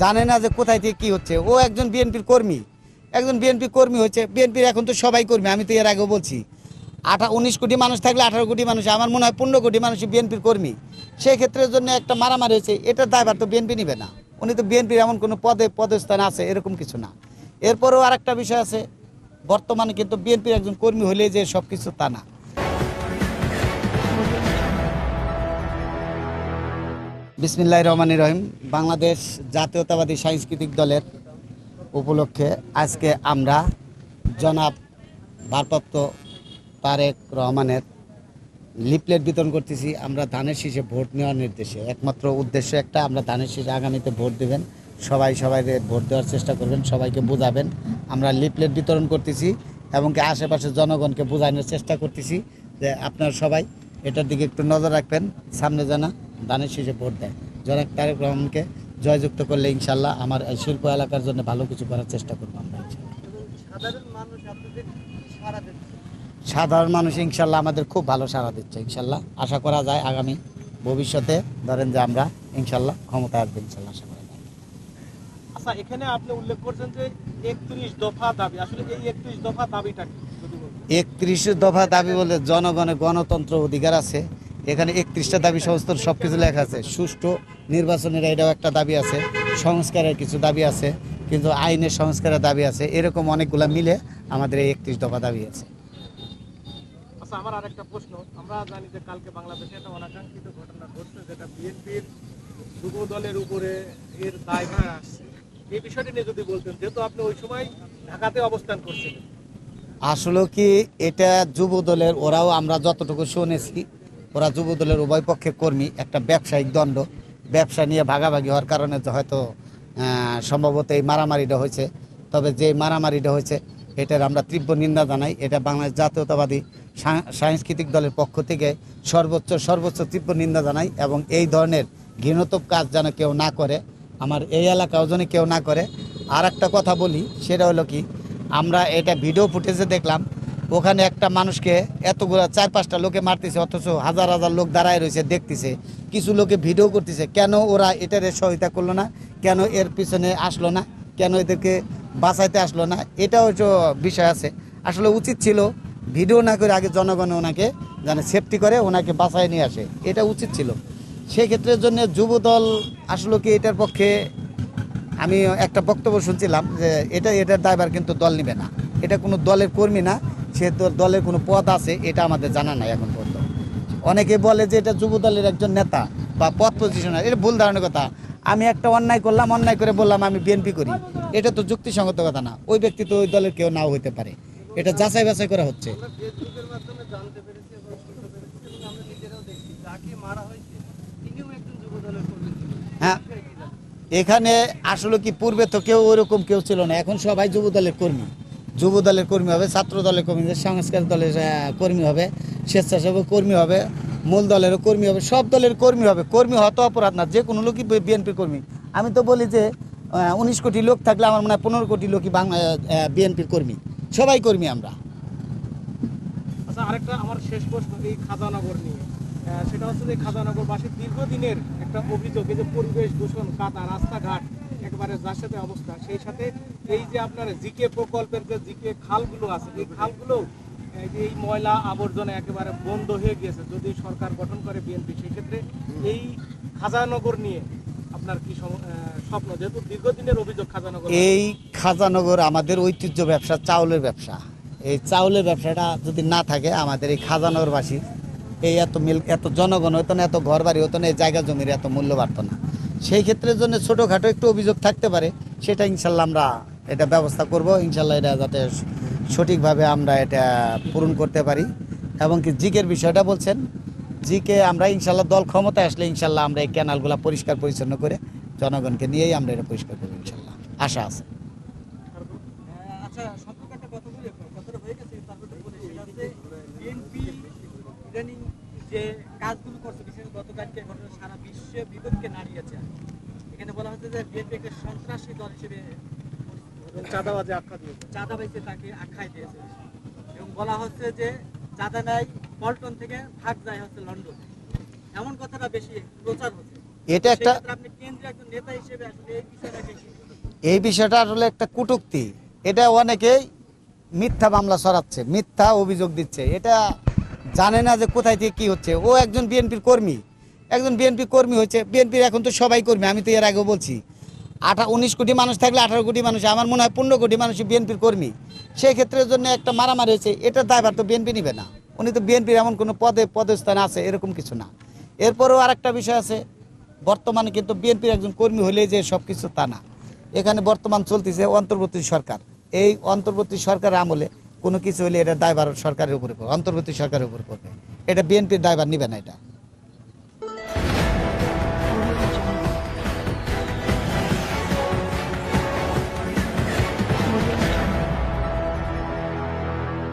জানে না যে কোথায় থেকে কী হচ্ছে। ও একজন বিএনপির কর্মী। একজন বিএনপি কর্মী হচ্ছে। বিএনপির এখন তো সবাই কর্মী, আমি তো এর আগেও বলছি। আঠা উনিশ কোটি মানুষ থাকলে আঠারো কোটি মানুষ, আমার মনে হয় পনেরো কোটি মানুষ বিএনপির কর্মী। সেই ক্ষেত্রের জন্য একটা মারামারি হয়েছে এটার দায়ভার তো বিএনপি নিবে না। উনি তো বিএনপির এমন কোনো পদে পদস্থান আছে, এরকম কিছু না। এরপরেও আরেকটা বিষয় আছে, বর্তমানে কিন্তু বিএনপির একজন কর্মী হলে যে সব কিছু তা না। বিসমিল্লাহ রহমান রহিম। বাংলাদেশ জাতীয়তাবাদী সাংস্কৃতিক দলের উপলক্ষে আজকে আমরা জনাব ভারপ্রাপ্ত তারেক রহমানের লিফলেট বিতরণ করতেছি। আমরা ধানের শীষে ভোট নেওয়ার নির্দেশে। একমাত্র উদ্দেশ্য একটা, আমরা ধানের শীষে আগামীতে ভোট দেবেন। সবাই সবাই ভোট দেওয়ার চেষ্টা করবেন, সবাইকে বোঝাবেন। আমরা লিপলেট বিতরণ করতেছি এবং কি আশেপাশের জনগণকে বোঝানোর চেষ্টা করতেছি যে আপনারা সবাই এটার দিকে একটু নজর রাখবেন, সামনে যেন ধানের শীষে ভোট দেয়। জনাব তারেক রহমানকে জয়যুক্ত করলে ইনশাল্লাহ আমার এই শিল্প এলাকার জন্য ভালো কিছু করার চেষ্টা করব আমরা সাধারণ মানুষ ইনশাল্লাহ আমাদের খুব ভালো সাড়া দিচ্ছে ইনশাল্লাহ। আশা করা যায় আগামী ভবিষ্যতে ধরেন যে আমরা ইনশাল্লাহ ক্ষমতা আসবে ইনশাল্লাহ আশা করা যায়। আচ্ছা এখানে আপনি উল্লেখ করছেন যে একত্রিশ দফা দাবি। আসলে এই একত্রিশ দফা দাবিটা একত্রিশ দফা দাবি বলে জনগণের গণতন্ত্র অধিকার আছে। এখানে একত্রিশটা দাবি সমস্ত সব কিছু লেখা আছে। সুষ্ঠু নির্বাচনের এটাও একটা দাবি আছে। সংস্কারের কিছু দাবি আছে কিন্তু আইনের সংস্কারের দাবি আছে। এরকম অনেকগুলা মিলে আমাদের এই একত্রিশ দফা দাবি আছে। আচ্ছা আমার আরেকটা প্রশ্ন। আমরা জানি যে কালকে বাংলাদেশে একটা অনাকাঙ্ক্ষিত ঘটনা ঘটছে যেটা বিএনপির যুব দলের উপরে এর দায়ভার আসছে। এই বিষয়টি নিয়ে যদি বলতেন যেহেতু আপনি ওই সময় ঢাকাতে অবস্থান করছিলেন। আসলে কি এটা যুব দলের ওরাও আমরা যতটুকু শুনেছি ওরা যুব দলের উভয় পক্ষের কর্মী, একটা ব্যবসায়িক দণ্ড ব্যবসা নিয়ে ভাগাভাগি হওয়ার কারণে হয়তো সম্ভবত এই মারামারিটা হয়েছে। তবে যে মারামারিটা হয়েছে, এটার আমরা তীব্র নিন্দা জানাই। এটা বাংলাদেশ জাতীয়তাবাদী সাংস্কৃতিক দলের পক্ষ থেকে সর্বোচ্চ সর্বোচ্চ তীব্র নিন্দা জানাই এবং এই ধরনের ঘৃণতব কাজ যেন কেউ না করে, আমার এই এলাকাও যেন কেউ না করে। আর কথা বলি, সেটা হলো কি, আমরা এটা ভিডিও ফুটেজে দেখলাম ওখানে একটা মানুষকে এতগুলো চার পাঁচটা লোকে মারতেছে, অথচ হাজার হাজার লোক দাঁড়ায় রয়েছে, দেখতেছে। কিছু লোকে ভিডিও করতেছে, কেন ওরা এটার সহায়তা করল না? কেন এর পিছনে আসলো না? কেন এদেরকে বাঁচাইতে আসলো না? এটাও বিষয় আছে। আসলে উচিত ছিল ভিডিও না করে আগে জনগণ ওনাকে যেন সেফটি করে, ওনাকে বাঁচায় নিয়ে আসে। এটা উচিত ছিল। সেই ক্ষেত্রের জন্য যুবদল আসলে কি এটার পক্ষে? আমি একটা বক্তব্য শুনছিলাম যে এটা, এটার দায়ভার কিন্তু দল নেবে না। এটা কোনো দলের কর্মী না। সে দলের কোনো পদ আছে, এটা আমাদের জানা নাই এখন পর্যন্ত। অনেকে বলে যে এটা যুব দলের একজন নেতা বা পদ পজিশনার এটা ভুল ধারণের কথা। আমি একটা অন্যায় করলাম, অন্যায় করে বললাম, আমি বিএনপি করি। এটা তো যুক্তিসঙ্গত কথা না। ওই ব্যক্তি তো ওই দলের কেউ নাও হইতে পারে। এটা যাচাই বাছাই করা হচ্ছে। হ্যাঁ। এখানে আসলে কি পূর্বে তো কেউ ওরকম কেউ ছিল না, এখন সবাই যুব দলের কর্মী। যুব দলের কর্মী হবে, ছাত্র দলের কর্মী হবে, সংস্কার দলের কর্মী হবে, স্বেচ্ছাসেবক কর্মী হবে, মূল দলেরও কর্মী হবে, সব দলের কর্মী হবে। কর্মী হওয়া তো অপরাধ না, যে কোনো লোকই বিএনপির কর্মী। আমি তো বলি যে উনিশ কোটি লোক থাকলে আমার মনে হয় পনেরো কোটি লোকই বাংলা বিএনপির কর্মী। সবাই কর্মী আমরা। আচ্ছা আরেকটা আমার শেষ প্রশ্ন, এই খাজানগর নিয়ে। সেটা হচ্ছে যে খাজানগরবাসীর দীর্ঘদিনের একটা অভিযোগ, এই যে পরিবেশ দূষণ, কাদা, রাস্তাঘাট, একবারে যার সাথে অবস্থা, সেই সাথে এই যে আপনার জিকে প্রকল্পের যে জিকে খালগুলো আছে, এই খালগুলো, এই ময়লা আবর্জনা একেবারে বন্ধ হয়ে গিয়েছে, যদি সরকার গঠন করে বিএনপি, সেক্ষেত্রে এই খাজানগর নিয়ে আপনার কি স্বপ্ন? যেহেতু দীর্ঘদিনের অভিযোগ খাজানগর এই খাজানগর আমাদের ঐতিহ্য ব্যবসা, চাউলের ব্যবসা। এই চাউলের ব্যবসাটা যদি না থাকে, আমাদের এই খাজানগরবাসীর এই এত মিল, এত জনগণ হতো না, এত ঘর বাড়ি হতো না, এই জায়গা জমির এত মূল্য বাড়তো না। সেই ক্ষেত্রের জন্য ছোটোখাটো একটু অভিযোগ থাকতে পারে, সেটা ইনশাল্লাহ আমরা এটা ব্যবস্থা করব। ইনশাল্লাহ এটা যাতে সঠিকভাবে আমরা এটা পূরণ করতে পারি। এবং কি জিকের বিষয়টা বলছেন, জিকে আমরা ইনশাল্লাহ দল ক্ষমতায় আসলে ইনশাল্লাহ আমরা এই ক্যানালগুলো পরিষ্কার পরিচ্ছন্ন করে জনগণকে নিয়েই আমরা এটা পরিষ্কার করব ইনশাল্লাহ। আশা আছে। যে সারা বিশ্বে এখানে বলা হচ্ছে যে বিএনপি একটা সন্ত্রাসী দল হিসেবে চাঁদাবাজে আখ্যা দিয়েছে। চাঁদা বাইছে তাকে আখ্যায় দিয়েছে। এবং বলা হচ্ছে যে চাঁদা নেয় পল্টন থেকে ভাগ যায় হচ্ছে লন্ডন। এমন কথাটা বেশি প্রচার হচ্ছে। এটা একটা আপনি কেন্দ্রীয় একজন নেতা হিসেবে আসলে এই বিষয়টাকে এই বিষয়টা আসলে একটা কুটুক্তি। এটা অনেকেই মিথ্যা মামলা সরাচ্ছে মিথ্যা অভিযোগ দিচ্ছে। এটা জানে না যে কোথায় থেকে কি হচ্ছে। ও একজন বিএনপির কর্মী। একজন বিএনপি কর্মী হয়েছে বিএনপির এখন তো সবাই কর্মী আমি তো এর আগেও বলছি। আঠা উনিশ কোটি মানুষ থাকলে আঠারো কোটি মানুষ, আমার মনে হয় পনেরো কোটি মানুষ বিএনপির কর্মী। সেই ক্ষেত্রের জন্য একটা মারামারি হয়েছে, এটার দায়ভার তো বিএনপি নিবে না। উনি তো বিএনপির এমন কোনো পদে, পদস্থানে আছে, এরকম কিছু না। এরপরেও আরেকটা বিষয় আছে, বর্তমানে কিন্তু বিএনপির একজন কর্মী হলে যে সব কিছু তা না। এখানে বর্তমান চলতেছে অন্তর্বর্তী সরকার। এই অন্তর্বর্তী সরকারের আমলে কোনো কিছু হলে এটা দায়ভার সরকারের উপরে অন্তর্বর্তী সরকারের উপরে পড়বে। এটা বিএনপির দায়ভার নিবে না এটা।